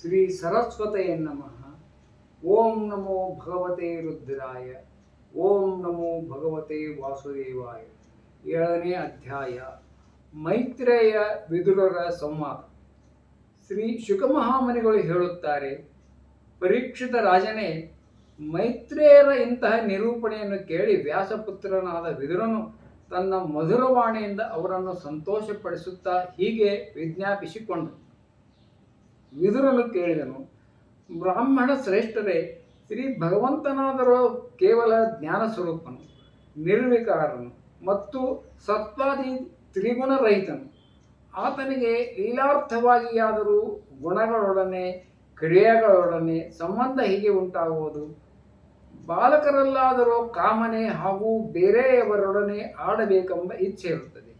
ಶ್ರೀ ಸರಸ್ವತಯ ನಮಃ. ಓಂ ನಮೋ ಭಗವತೆ ರುದ್ರಾಯ, ಓಂ ನಮೋ ಭಗವತೆ ವಾಸುದೇವಾಯ. ಏಳನೇ ಅಧ್ಯಾಯ, ಮೈತ್ರೇಯ ವಿದುರರ ಸಂವಾದ. ಶ್ರೀ ಶುಕಮಹಾಮನಿಗಳು ಹೇಳುತ್ತಾರೆ, ಪರೀಕ್ಷಿತ ರಾಜನೇ, ಮೈತ್ರೇಯರ ಇಂತಹ ನಿರೂಪಣೆಯನ್ನು ಕೇಳಿ ವ್ಯಾಸಪುತ್ರನಾದ ವಿದುರನು ತನ್ನ ಮಧುರವಾಣಿಯಿಂದ ಅವರನ್ನು ಸಂತೋಷಪಡಿಸುತ್ತಾ ಹೀಗೆ ವಿಜ್ಞಾಪಿಸಿಕೊಂಡ ವಿದುರನು ಕೇಳಿದನು, ಬ್ರಾಹ್ಮಣ ಶ್ರೇಷ್ಠರೇ, ಶ್ರೀ ಭಗವಂತನಾದರೂ ಕೇವಲ ಜ್ಞಾನ ಸ್ವರೂಪನು, ನಿರ್ವಿಕಾರನು ಮತ್ತು ಸತ್ವಾದಿ ತ್ರಿಗುಣರಹಿತನು ಆತನಿಗೆ ಲೀಲಾರ್ಥವಾಗಿಯಾದರೂ ಗುಣಗಳೊಡನೆ, ಕ್ರಿಯೆಗಳೊಡನೆ ಸಂಬಂಧ ಹೀಗೆ ಉಂಟಾಗುವುದು. ಬಾಲಕರಲ್ಲಾದರೂ ಕಾಮನೆ ಹಾಗೂ ಬೇರೆಯವರೊಡನೆ ಆಡಬೇಕೆಂಬ ಇಚ್ಛೆ ಇರುತ್ತದೆ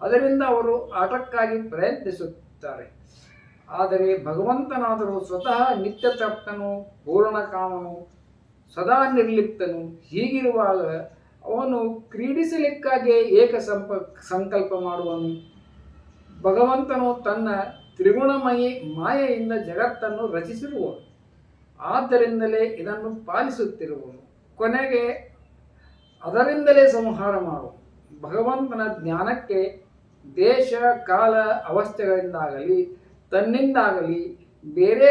ಅದರಿಂದ ಅವರು ಆಟಕ್ಕಾಗಿ ಪ್ರಯತ್ನಿಸುತ್ತಾರೆ. ಆದರೆ ಭಗವಂತನಾದರೂ ಸ್ವತಃ ನಿತ್ಯ ತಪ್ತನು ಪೂರ್ಣ ಕಾಮನು ಸದಾ ನಿರ್ಲಿಪ್ತನು. ಹೀಗಿರುವಾಗ ಅವನು ಕ್ರೀಡಿಸಲಿಕ್ಕಾಗಿ ಏಕ ಸಂಪ, ಸಂಕಲ್ಪ ಮಾಡುವನು. ಭಗವಂತನು ತನ್ನ ತ್ರಿಗುಣಮಯಿ ಮಾಯೆಯಿಂದ ಜಗತ್ತನ್ನು ರಚಿಸಿರುವನು. ಆದ್ದರಿಂದಲೇ ಇದನ್ನು ಪಾಲಿಸುತ್ತಿರುವನು. ಕೊನೆಗೆ ಅದರಿಂದಲೇ ಸಂಹಾರ ಮಾಡುವ ಭಗವಂತನ ಜ್ಞಾನಕ್ಕೆ ದೇಶ, ಕಾಲ, ಅವಸ್ಥೆಗಳಿಂದಾಗಲಿ ತನ್ನಿಂದಾಗಲಿ, ಬೇರೆ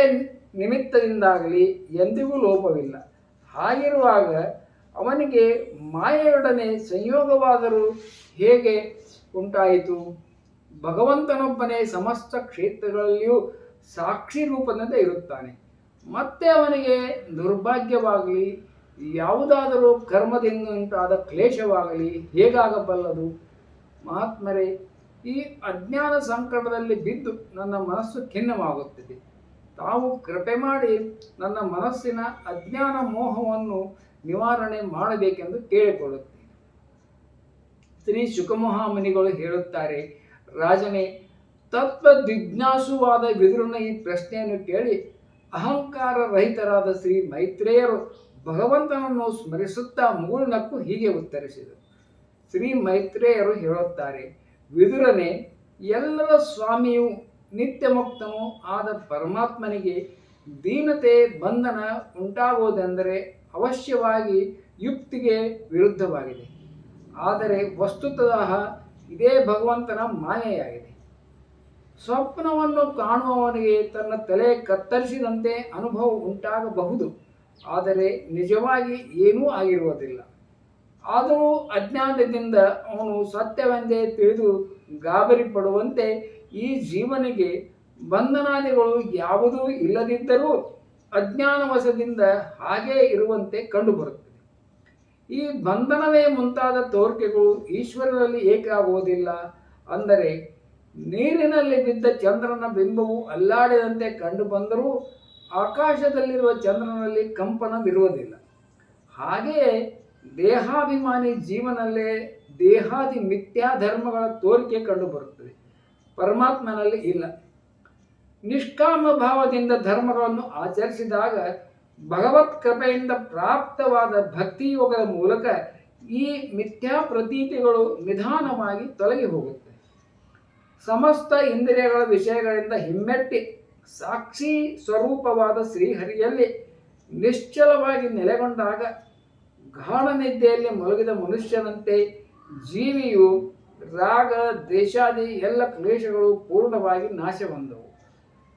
ನಿಮಿತ್ತದಿಂದಾಗಲಿ ಎಂದಿಗೂ ಲೋಪವಿಲ್ಲ. ಹಾಗಿರುವಾಗ ಅವನಿಗೆ ಮಾಯೆಯೊಡನೆ ಸಂಯೋಗವಾದರೂ ಹೇಗೆ ಉಂಟಾಯಿತು? ಭಗವಂತನೊಬ್ಬನೇ ಸಮಸ್ತ ಕ್ಷೇತ್ರಗಳಲ್ಲಿಯೂ ಸಾಕ್ಷಿ ರೂಪದಂತೆ ಇರುತ್ತಾನೆ. ಮತ್ತೆ ಅವನಿಗೆ ದುರ್ಭಾಗ್ಯವಾಗಲಿ, ಯಾವುದಾದರೂ ಕರ್ಮದಿಂದ ಉಂಟಾದ ಕ್ಲೇಶವಾಗಲಿ ಹೇಗಾಗಬಲ್ಲದು? ಮಹಾತ್ಮರೇ ಈ ಅಜ್ಞಾನ ಸಂಕಟದಲ್ಲಿ ಬಿದ್ದು ನನ್ನ ಮನಸ್ಸು ಖಿನ್ನವಾಗುತ್ತಿದೆ. ತಾವು ಕೃಪೆ ಮಾಡಿ ನನ್ನ ಮನಸ್ಸಿನ ಅಜ್ಞಾನ ಮೋಹವನ್ನು ನಿವಾರಣೆ ಮಾಡಬೇಕೆಂದು ಕೇಳಿಕೊಳ್ಳುತ್ತೇನೆ. ಶ್ರೀ ಶುಕಮಹಾಮುನಿಗಳು ಹೇಳುತ್ತಾರೆ, ರಾಜನೇ ತತ್ವ ವಿಜ್ಞಾಸುವಾದ ವಿದುರನ ಈ ಪ್ರಶ್ನೆಯನ್ನು ಕೇಳಿ ಅಹಂಕಾರ ರಹಿತರಾದ ಶ್ರೀ ಮೈತ್ರೇಯರು ಭಗವಂತನನ್ನು ಸ್ಮರಿಸುತ್ತಾ ಮೂರ್ನಕ್ಕೂ ಹೀಗೆ ಉತ್ತರಿಸಿದರು. ಶ್ರೀ ಮೈತ್ರೇಯರು ಹೇಳುತ್ತಾರೆ ವಿದುರನೇ ಎಲ್ಲರ ಸ್ವಾಮಿಯು ನಿತ್ಯ ಮುಕ್ತನೂ ಆದ ಪರಮಾತ್ಮನಿಗೆ ದೀನತೆ ಬಂಧನ ಉಂಟಾಗುವುದೆಂದರೆ ಅವಶ್ಯವಾಗಿ ಯುಕ್ತಿಗೆ ವಿರುದ್ಧವಾಗಿದೆ. ಆದರೆ ವಸ್ತುತಃ ಇದೇ ಭಗವಂತನ ಮಾಯೆಯಾಗಿದೆ. ಸ್ವಪ್ನವನ್ನು ಕಾಣುವವನಿಗೆ ತನ್ನ ತಲೆ ಕತ್ತರಿಸಿದಂತೆ ಅನುಭವ ಉಂಟಾಗಬಹುದು. ಆದರೆ ನಿಜವಾಗಿ ಏನೂ ಆಗಿರುವುದಿಲ್ಲ. ಆದರೂ ಅಜ್ಞಾನದಿಂದ ಅವನು ಸತ್ಯವೆಂದೇ ತಿಳಿದು ಗಾಬರಿ ಪಡುವಂತೆ ಈ ಜೀವನಿಗೆ ಬಂಧನಾದಿಗಳು ಯಾವುದೂ ಇಲ್ಲದಿದ್ದರೂ ಅಜ್ಞಾನವಶದಿಂದ ಹಾಗೇ ಇರುವಂತೆ ಕಂಡುಬರುತ್ತದೆ. ಈ ಬಂಧನವೇ ಮುಂತಾದ ತೋರಿಕೆಗಳು ಈಶ್ವರನಲ್ಲಿ ಏಕಾಗುವುದಿಲ್ಲ. ಅಂದರೆ ನೀರಿನಲ್ಲಿ ಬಿದ್ದ ಚಂದ್ರನ ಬಿಂಬವು ಅಲ್ಲಾಡಿದಂತೆ ಕಂಡು ಬಂದರೂ ಆಕಾಶದಲ್ಲಿರುವ ಚಂದ್ರನಲ್ಲಿ ಕಂಪನವಿರುವುದಿಲ್ಲ. ಹಾಗೆಯೇ ದೇಹಾಭಿಮಾನಿ ಜೀವನಲ್ಲೇ ದೇಹಾದಿ ಮಿಥ್ಯಾ ಧರ್ಮಗಳ ತೋರಿಕೆ ಕಂಡುಬರುತ್ತದೆ ಪರಮಾತ್ಮನಲ್ಲಿ ಇಲ್ಲ. ನಿಷ್ಕಾಮ ಭಾವದಿಂದ ಧರ್ಮಗಳನ್ನು ಆಚರಿಸಿದಾಗ ಭಗವತ್ ಕೃಪೆಯಿಂದ ಪ್ರಾಪ್ತವಾದ ಭಕ್ತಿ ಯೋಗದ ಮೂಲಕ ಈ ಮಿಥ್ಯಾ ಪ್ರತೀತಿಗಳು ನಿಧಾನವಾಗಿ ತೊಲಗಿ ಹೋಗುತ್ತೆ. ಸಮಸ್ತ ಇಂದ್ರಿಯಗಳ ವಿಷಯಗಳಿಂದ ಹಿಮ್ಮೆಟ್ಟಿ ಸಾಕ್ಷಿ ಸ್ವರೂಪವಾದ ಶ್ರೀಹರಿಯಲ್ಲಿ ನಿಶ್ಚಲವಾಗಿ ನೆಲೆಗೊಂಡಾಗ ಗಾಢ ನಿದ್ದೆಯಲ್ಲಿ ಮಲಗಿದ ಮನುಷ್ಯನಂತೆ ಜೀವಿಯು ರಾಗ, ದೇಶಾದಿ ಎಲ್ಲ ಕ್ಲೇಶಗಳು ಪೂರ್ಣವಾಗಿ ನಾಶ ಬಂದವು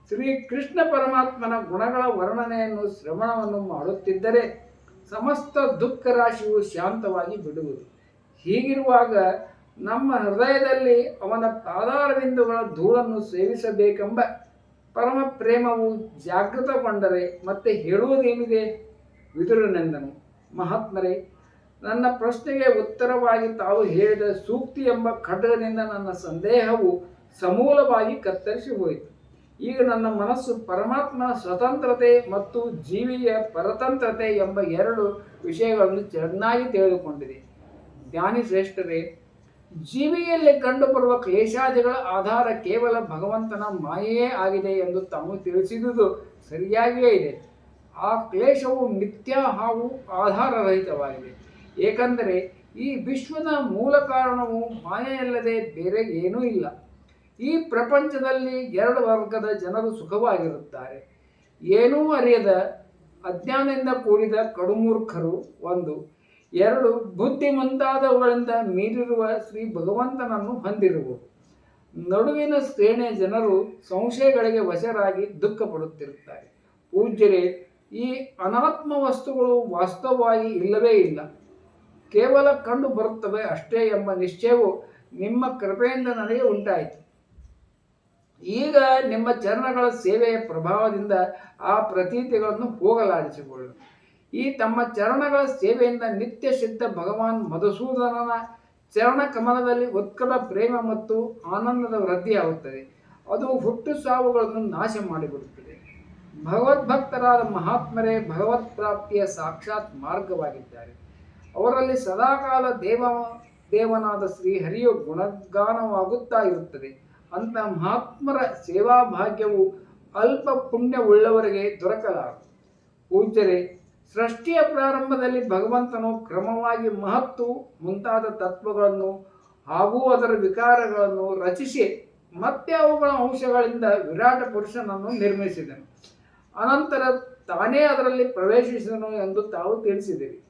ಶ್ರೀ ಕೃಷ್ಣ ಪರಮಾತ್ಮನ ಗುಣಗಳ ವರ್ಣನೆಯನ್ನು ಶ್ರವಣವನ್ನು ಮಾಡುತ್ತಿದ್ದರೆ ಸಮಸ್ತ ದುಃಖ ರಾಶಿಯು ಶಾಂತವಾಗಿ ಬಿಡುವುದು. ಹೀಗಿರುವಾಗ ನಮ್ಮ ಹೃದಯದಲ್ಲಿ ಅವನ ಪಾದಾರವಿಂದುಗಳ ಧೂಳನ್ನು ಸೇವಿಸಬೇಕೆಂಬ ಪರಮ ಪ್ರೇಮವು ಜಾಗೃತಗೊಂಡರೆ ಮತ್ತೆ ಹೇಳುವುದೇನಿದೆ? ವಿದುರನೆಂದನು. ಮಹಾತ್ಮರೇ, ನನ್ನ ಪ್ರಶ್ನೆಗೆ ಉತ್ತರವಾಗಿ ತಾವು ಹೇಳಿದ ಸೂಕ್ತಿ ಎಂಬ ಖಡ್ಗದಿಂದ ನನ್ನ ಸಂದೇಹವು ಸಮೂಲವಾಗಿ ಕತ್ತರಿಸಿ ಹೋಯಿತು. ಈಗ ನನ್ನ ಮನಸ್ಸು ಪರಮಾತ್ಮನ ಸ್ವತಂತ್ರತೆ ಮತ್ತು ಜೀವಿಯ ಪರತಂತ್ರತೆ ಎಂಬ ಎರಡು ವಿಷಯಗಳನ್ನು ಚೆನ್ನಾಗಿ ತಿಳಿದುಕೊಂಡಿದೆ. ಜ್ಞಾನಿ ಶ್ರೇಷ್ಠರೇ, ಜೀವಿಯಲ್ಲಿ ಕಂಡುಬರುವ ಕ್ಲೇಶಾದಿಗಳ ಆಧಾರ ಕೇವಲ ಭಗವಂತನ ಮಾಯೆಯೇ ಆಗಿದೆ ಎಂದು ತಾವು ತಿಳಿಸಿದುದು ಸರಿಯಾಗಿಯೇ ಇದೆ. ಆ ಕ್ಲೇಶವು ಮಿಥ್ಯ ಹಾಗೂ ಆಧಾರರಹಿತವಾಗಿದೆ. ಏಕೆಂದರೆ ಈ ವಿಶ್ವದ ಮೂಲ ಕಾರಣವು ಮಾಯೆಯಲ್ಲದೆ ಬೇರೆ ಏನೂ ಇಲ್ಲ. ಈ ಪ್ರಪಂಚದಲ್ಲಿ ಎರಡು ವರ್ಗದ ಜನರು ಸುಖವಾಗಿರುತ್ತಾರೆ. ಏನೂ ಅರಿಯದ, ಅಜ್ಞಾನದಿಂದ ಕೂಡಿದ ಕಡುಮೂರ್ಖರು ಒಂದು. ಎರಡು ಬುದ್ಧಿ ಮುಂತಾದವುಗಳಿಂದ ಮೀರಿರುವ ಶ್ರೀ ಭಗವಂತನನ್ನು ಹೊಂದಿರುವರು. ನಡುವಿನ ಶ್ರೇಣಿಯ ಜನರು ಸಂಶಯಗಳಿಗೆ ವಶರಾಗಿ ದುಃಖ ಪಡುತ್ತಿರುತ್ತಾರೆ ಪೂಜ್ಯರೇ ಈ ಅನಾತ್ಮ ವಸ್ತುಗಳು ವಾಸ್ತವವಾಗಿ ಇಲ್ಲವೇ ಇಲ್ಲ. ಕೇವಲ ಕಂಡು ಬರುತ್ತವೆ ಅಷ್ಟೇ ಎಂಬ ನಿಶ್ಚಯವು ನಿಮ್ಮ ಕೃಪೆಯಿಂದ ನನಗೆ ಉಂಟಾಯಿತು. ಈಗ ನಿಮ್ಮ ಚರಣಗಳ ಸೇವೆಯ ಪ್ರಭಾವದಿಂದ ಆ ಪ್ರತೀತಿಗಳನ್ನು ಹೋಗಲಾಡಿಸಿಕೊಳ್ಳು. ಈ ತಮ್ಮ ಚರಣಗಳ ಸೇವೆಯಿಂದ ನಿತ್ಯ ಸಿದ್ಧ ಭಗವಾನ್ ಮಧುಸೂದನನ ಚರಣ ಕಮಲದಲ್ಲಿ ಉತ್ಕಟ ಪ್ರೇಮ ಮತ್ತು ಆನಂದದ ವೃದ್ಧಿಯಾಗುತ್ತದೆ. ಅದು ಹುಟ್ಟು ಸಾವುಗಳನ್ನು ನಾಶ ಮಾಡಿಬಿಡುತ್ತದೆ ಭಗವದ್ಭಕ್ತರಾದ ಮಹಾತ್ಮರೇ ಭಗವತ್ ಪ್ರಾಪ್ತಿಯ ಸಾಕ್ಷಾತ್ ಮಾರ್ಗವಾಗಿದ್ದಾರೆ. ಅವರಲ್ಲಿ ಸದಾಕಾಲ ದೇವ, ದೇವನಾದ ಶ್ರೀಹರಿಯು ಗುಣಗಾನವಾಗುತ್ತಾ ಇರುತ್ತದೆ. ಅಂತ ಮಹಾತ್ಮರ ಸೇವಾ ಭಾಗ್ಯವು ಅಲ್ಪ ಪುಣ್ಯವುಳ್ಳವರಿಗೆ ದೊರಕಲಾರದು. ಪೂಜ್ಯರೇ, ಸೃಷ್ಟಿಯ ಪ್ರಾರಂಭದಲ್ಲಿ ಭಗವಂತನು ಕ್ರಮವಾಗಿ ಮಹತ್ತು, ಮುಂತಾದ ತತ್ವಗಳನ್ನು ಹಾಗೂ ಅದರ ವಿಕಾರಗಳನ್ನು ರಚಿಸಿ ಮತ್ತೆ ಅವುಗಳ ಅಂಶಗಳಿಂದ ವಿರಾಟ ಪುರುಷನನ್ನು ನಿರ್ಮಿಸಿದನು. ಅನಂತರ ತಾನೇ ಅದರಲ್ಲಿ ಪ್ರವೇಶಿಸಿದನು ಎಂದು ತಾವು ತಿಳಿಸಿದಿರಿ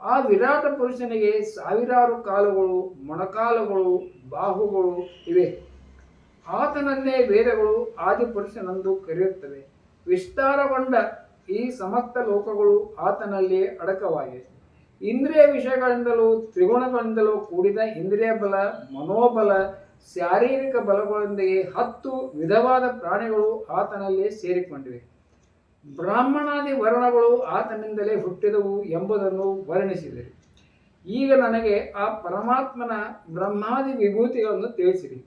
ಆ ವಿರಾಟ ಪುರುಷನಿಗೆ ಸಾವಿರಾರು ಕಾಲುಗಳು, ಮೊಣಕಾಲುಗಳು, ಬಾಹುಗಳು ಇವೆ. ಆತನನ್ನೇ ವೇದಗಳು ಆದಿಪುರುಷನೆಂದು ಕರೆಯುತ್ತವೆ. ವಿಸ್ತಾರಗೊಂಡ ಈ ಸಮಸ್ತ ಲೋಕಗಳು ಆತನಲ್ಲಿ ಅಡಕವಾಗಿವೆ. ಇಂದ್ರಿಯ ವಿಷಯಗಳಿಂದಲೂ, ತ್ರಿಗುಣಗಳಿಂದಲೂ ಕೂಡಿದ ಇಂದ್ರಿಯ ಬಲ, ಮನೋಬಲ, ಶಾರೀರಿಕ ಬಲಗಳೊಂದಿಗೆ ಹತ್ತು ವಿಧವಾದ ಪ್ರಾಣಿಗಳು ಆತನಲ್ಲಿ ಸೇರಿಕೊಂಡಿವೆ. ಬ್ರಾಹ್ಮಣಾದಿ ವರ್ಣಗಳು ಆತನಿಂದಲೇ ಹುಟ್ಟಿದವು ಎಂಬುದನ್ನು ವರ್ಣಿಸಿದರು. ಈಗ ನನಗೆ ಆ ಪರಮಾತ್ಮನ ಬ್ರಹ್ಮಾದಿ ವಿಭೂತಿಗಳನ್ನು ತಿಳಿಸಿರಿ.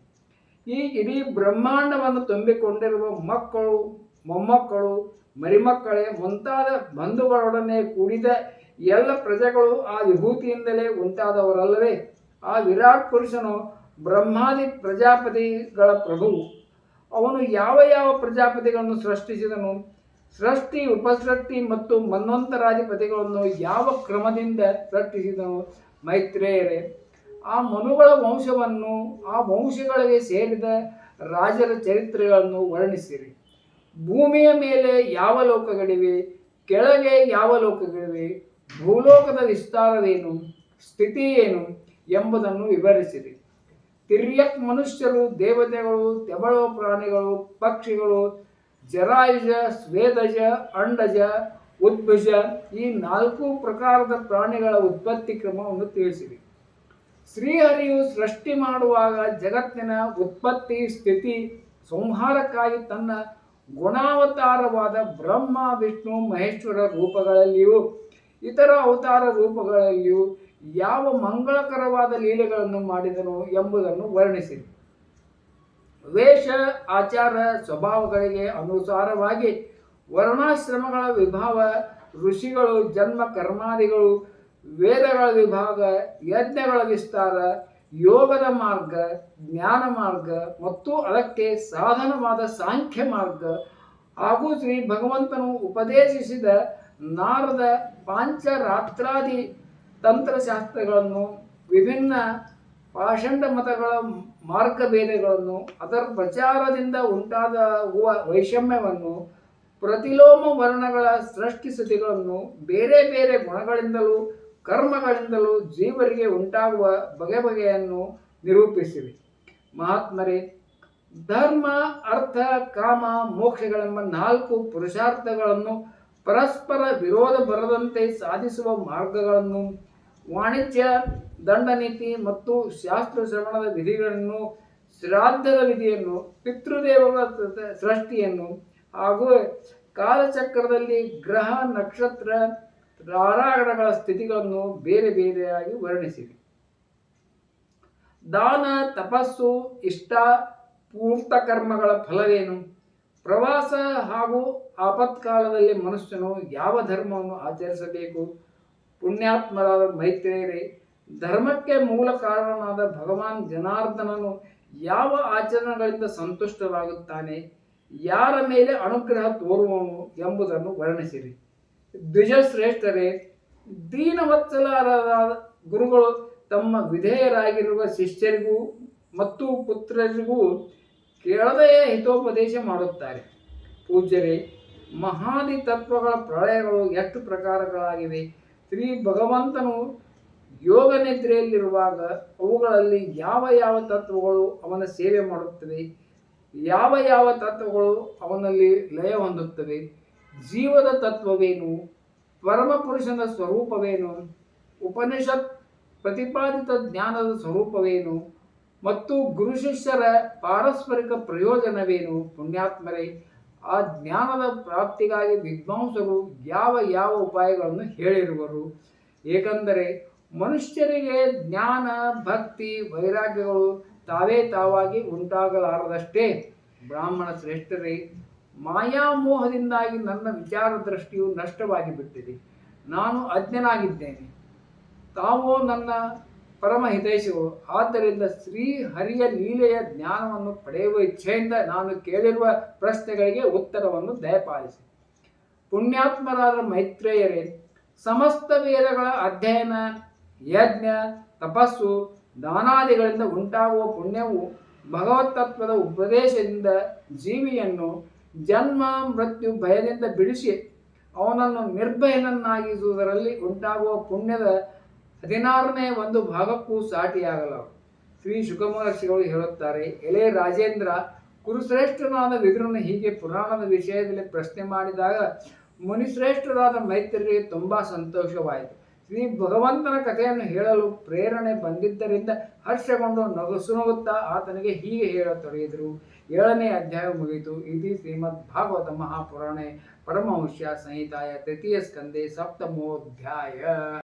ಈ ಇಡೀ ಬ್ರಹ್ಮಾಂಡವನ್ನು ತುಂಬಿಕೊಂಡಿರುವ ಮಕ್ಕಳು, ಮೊಮ್ಮಕ್ಕಳು, ಮರಿಮಕ್ಕಳೇ, ಮುಂತಾದ ಬಂಧುಗಳೊಡನೆ ಕೂಡಿದ ಎಲ್ಲ ಪ್ರಜೆಗಳು ಆ ವಿಭೂತಿಯಿಂದಲೇ ಉಂಟಾದವರಲ್ಲವೇ? ಆ ವಿರಾಟ್ ಪುರುಷನು ಬ್ರಹ್ಮಾದಿ ಪ್ರಜಾಪತಿಗಳ ಪ್ರಭು ಅವನು ಯಾವ ಯಾವ ಪ್ರಜಾಪತಿಗಳನ್ನು ಸೃಷ್ಟಿಸಿದನು? ಸೃಷ್ಟಿ, ಉಪಸೃಷ್ಟಿ ಮತ್ತು ಮನ್ವಂತರಾಧಿಪತಿಗಳನ್ನು ಯಾವ ಕ್ರಮದಿಂದ ಸೃಷ್ಟಿಸಿದನು? ಮೈತ್ರೇಯರೇ, ಆ ಮನುಗಳ ವಂಶವನ್ನು, ಆ ವಂಶಗಳಿಗೆ ಸೇರಿದ ರಾಜರ ಚರಿತ್ರೆಗಳನ್ನು ವರ್ಣಿಸಿರಿ. ಭೂಮಿಯ ಮೇಲೆ ಯಾವ ಲೋಕಗಳಿವೆ? ಕೆಳಗೆ ಯಾವ ಲೋಕಗಳಿವೆ? ಭೂಲೋಕದ ವಿಸ್ತಾರವೇನು? ಸ್ಥಿತಿ ಏನು ಎಂಬುದನ್ನು ವಿವರಿಸಿರಿ. ತಿರ್ಯಕ್ ಮನುಷ್ಯರು ದೇವತೆಗಳು ತೆಬಳೋ ಪ್ರಾಣಿಗಳು, ಪಕ್ಷಿಗಳು ಜರಾಯುಜ, ಸ್ವೇದಜ, ಅಂಡಜ, ಉದ್ಭುಜ ಈ ನಾಲ್ಕು ಪ್ರಕಾರದ ಪ್ರಾಣಿಗಳ ಉತ್ಪತ್ತಿ ಕ್ರಮವನ್ನು ತಿಳಿಸಿರಿ ಶ್ರೀಹರಿಯು ಸೃಷ್ಟಿ ಮಾಡುವಾಗ ಜಗತ್ತಿನ ಉತ್ಪತ್ತಿ, ಸ್ಥಿತಿ, ಸಂಹಾರಕ್ಕಾಗಿ ತನ್ನ ಗುಣಾವತಾರವಾದ ಬ್ರಹ್ಮ, ವಿಷ್ಣು, ಮಹೇಶ್ವರ ರೂಪಗಳಲ್ಲಿಯೂ, ಇತರ ಅವತಾರ ರೂಪಗಳಲ್ಲಿಯೂ ಯಾವ ಮಂಗಳಕರವಾದ ಲೀಲೆಗಳನ್ನು ಮಾಡಿದನು ಎಂಬುದನ್ನು ವರ್ಣಿಸಿರಿ ವೇಷ, ಆಚಾರ, ಸ್ವಭಾವಗಳಿಗೆ ಅನುಸಾರವಾಗಿ ವರ್ಣಾಶ್ರಮಗಳ ವಿಭಾವ, ಋಷಿಗಳು, ಜನ್ಮ, ಕರ್ಮಾದಿಗಳು, ವೇದಗಳ ವಿಭಾಗ, ಯಜ್ಞಗಳ ವಿಸ್ತಾರ, ಯೋಗದ ಮಾರ್ಗ, ಜ್ಞಾನ ಮಾರ್ಗ, ಮತ್ತು ಅದಕ್ಕೆ ಸಾಧನವಾದ ಸಾಂಖ್ಯ ಮಾರ್ಗ. ಹಾಗೂ ಶ್ರೀ ಭಗವಂತನು ಉಪದೇಶಿಸಿದ ನಾರದ ಪಾಂಚರಾತ್ರಾದಿ ತಂತ್ರಶಾಸ್ತ್ರಗಳನ್ನು ವಿಭಿನ್ನ ಪಾಷಂಡ ಮತಗಳ ಮಾರ್ಗಭೇದಗಳನ್ನು, ಅದರ ಪ್ರಚಾರದಿಂದ ಉಂಟಾದ ವೈಷಮ್ಯವನ್ನು, ಪ್ರತಿಲೋಮ ವರ್ಣಗಳ ಸೃಷ್ಟಿಸುತಿಗಳನ್ನು ಬೇರೆ ಬೇರೆ ಗುಣಗಳಿಂದಲೂ, ಕರ್ಮಗಳಿಂದಲೂ ಜೀವರಿಗೆ ಉಂಟಾಗುವ ಬಗೆ ಬಗೆಯನ್ನು ನಿರೂಪಿಸಿವೆ. ಮಹಾತ್ಮರೇ, ಧರ್ಮ, ಅರ್ಥ, ಕಾಮ, ಮೋಕ್ಷಗಳೆಂಬ ನಾಲ್ಕು ಪುರುಷಾರ್ಥಗಳನ್ನು ಪರಸ್ಪರ ವಿರೋಧ ಬರದಂತೆ ಸಾಧಿಸುವ ಮಾರ್ಗಗಳನ್ನು ವಾಣಿಜ್ಯ ದಂಡನೀತಿ ಮತ್ತು ಶಾಸ್ತ್ರ ಶ್ರವಣದ ವಿಧಿಗಳನ್ನು, ಶ್ರಾದ್ದದ ವಿಧಿಯನ್ನು ಪಿತೃದೇವಗಳ ಸೃಷ್ಟಿಯನ್ನು ಹಾಗೂ ಕಾಲಚಕ್ರದಲ್ಲಿ ಗ್ರಹ, ನಕ್ಷತ್ರ ತಾರಾಗಣಗಳ ಸ್ಥಿತಿಗಳನ್ನು ಬೇರೆ ಬೇರೆಯಾಗಿ ವರ್ಣಿಸಿದೆ ದಾನ, ತಪಸ್ಸು, ಇಷ್ಟ, ಪೂರ್ತ ಕರ್ಮಗಳ ಫಲವೇನು? ಪ್ರವಾಸ ಹಾಗೂ ಆಪತ್ಕಾಲದಲ್ಲಿ ಮನುಷ್ಯನು ಯಾವ ಧರ್ಮವನ್ನು ಆಚರಿಸಬೇಕು? ಪುಣ್ಯಾತ್ಮರಾದ ಮೈತ್ರೇಯರೇ ಧರ್ಮಕ್ಕೆ ಮೂಲ ಕಾರಣನಾದ ಭಗವಾನ್ ಜನಾರ್ದನನು ಯಾವ ಆಚರಣೆಗಳಿಂದ ಸಂತುಷ್ಟರಾಗುತ್ತಾನೆ ಯಾರ ಮೇಲೆ ಅನುಗ್ರಹ ತೋರುವನು ಎಂಬುದನ್ನು ವರ್ಣಿಸಿರಿ. ದ್ವಿಜಶ್ರೇಷ್ಠರೇ ದೀನವತ್ಸಲರಾದ ಗುರುಗಳು ತಮ್ಮ ವಿಧೇಯರಾಗಿರುವ ಶಿಷ್ಯರಿಗೂ ಮತ್ತು ಪುತ್ರರಿಗೂ ಕೇಳದೆಯೇ ಹಿತೋಪದೇಶ ಮಾಡುತ್ತಾರೆ. ಪೂಜ್ಯರೇ, ಮಹಾದಿ ತತ್ವಗಳ ಪ್ರಳಯಗಳು ಎಷ್ಟು ಪ್ರಕಾರಗಳಾಗಿವೆ. ಶ್ರೀ ಭಗವಂತನು ಯೋಗ ನಿದ್ರೆಯಲ್ಲಿರುವಾಗ ಅವುಗಳಲ್ಲಿ ಯಾವ ಯಾವ ತತ್ವಗಳು ಅವನ ಸೇವೆ ಮಾಡುತ್ತವೆ? ಯಾವ ಯಾವ ತತ್ವಗಳು ಅವನಲ್ಲಿ ಲಯ ಹೊಂದುತ್ತವೆ? ಜೀವದ ತತ್ವವೇನು? ಪರಮಪುರುಷನ ಸ್ವರೂಪವೇನು? ಉಪನಿಷತ್ ಪ್ರತಿಪಾದಿತ ಜ್ಞಾನದ ಸ್ವರೂಪವೇನು? ಮತ್ತು ಗುರು ಶಿಷ್ಯರ ಪಾರಸ್ಪರಿಕ ಪ್ರಯೋಜನವೇನು? ಪುಣ್ಯಾತ್ಮರೇ, ಆ ಜ್ಞಾನದ ಪ್ರಾಪ್ತಿಗಾಗಿ ವಿದ್ವಾಂಸರು ಯಾವ ಯಾವ ಉಪಾಯಗಳನ್ನು ಹೇಳಿರುವರು? ಏಕೆಂದರೆ ಮನುಷ್ಯರಿಗೆ ಜ್ಞಾನ, ಭಕ್ತಿ, ವೈರಾಗ್ಯಗಳು ತಾವೇ ತಾವಾಗಿ ಉಂಟಾಗಲಾರದಷ್ಟೇ. ಬ್ರಾಹ್ಮಣ ಶ್ರೇಷ್ಠರೇ, ಮಾಯಾಮೋಹದಿಂದಾಗಿ ನನ್ನ ವಿಚಾರ ದೃಷ್ಟಿಯು ನಷ್ಟವಾಗಿ ಬಿಟ್ಟಿದೆ ನಾನು ಅಜ್ಞನಾಗಿದ್ದೇನೆ. ತಾವು ನನ್ನ ಪರಮ ಹಿತೈಷಿಗಳು ಆದ್ದರಿಂದ ಶ್ರೀ ಹರಿಯ ಲೀಲೆಯ ಜ್ಞಾನವನ್ನು ಪಡೆಯುವ ಇಚ್ಛೆಯಿಂದ ನಾನು ಕೇಳಿರುವ ಪ್ರಶ್ನೆಗಳಿಗೆ ಉತ್ತರವನ್ನು ದಯಪಾಲಿಸಿ. ಪುಣ್ಯಾತ್ಮರಾದ ಮೈತ್ರೇಯರೇ, ಸಮಸ್ತ ವೇದಗಳ ಅಧ್ಯಯನ ಯಜ್ಞ, ತಪಸ್ಸು, ದಾನಾದಿಗಳಿಂದ ಉಂಟಾಗುವ ಪುಣ್ಯವು ಭಗವತ್ತತ್ವದ ಉಪದೇಶದಿಂದ ಜೀವಿಯನ್ನು ಜನ್ಮ, ಮೃತ್ಯು ಭಯದಿಂದ ಬಿಡಿಸಿ ಅವನನ್ನು ನಿರ್ಭಯನನ್ನಾಗಿಸುವುದರಲ್ಲಿ ಉಂಟಾಗುವ ಪುಣ್ಯದ ಹದಿನಾರನೇ ಒಂದು ಭಾಗಕ್ಕೂ ಸಾಟಿಯಾಗಲಾರದು ಶ್ರೀ ಶುಕಮಹರ್ಷಿಗಳು ಹೇಳುತ್ತಾರೆ, ಎಲೆ ರಾಜೇಂದ್ರ, ಕುರುಶ್ರೇಷ್ಠನಾದ ವಿದುರನು ಹೀಗೆ ಪುರಾಣದ ವಿಷಯದಲ್ಲಿ ಪ್ರಶ್ನೆ ಮಾಡಿದಾಗ ಮುನಿಶ್ರೇಷ್ಠರಾದ ಮೈತ್ರಿಗೆ ತುಂಬ ಸಂತೋಷವಾಯಿತು. ಶ್ರೀ ಭಗವಂತನ ಕಥೆಯನ್ನು ಹೇಳಲು ಪ್ರೇರಣೆ ಬಂದಿದ್ದರಿಂದ ಹರ್ಷಗೊಂಡು ನಗುಸು ನಗುತ್ತಾ ಆತನಿಗೆ ಹೀಗೆ ಹೇಳತೊಡಗಿದರು ಏಳನೇ ಅಧ್ಯಾಯ ಮುಗಿಯಿತು. ಇತಿ ಶ್ರೀಮದ್ ಭಾಗವತ ಮಹಾಪುರಾಣೆ ಪರಮಹಂಸ್ಯ ಸಂಹಿತಾಯ ತೃತೀಯ ಸ್ಕಂದೆ ಸಪ್ತಮೋಧ್ಯಾಯ.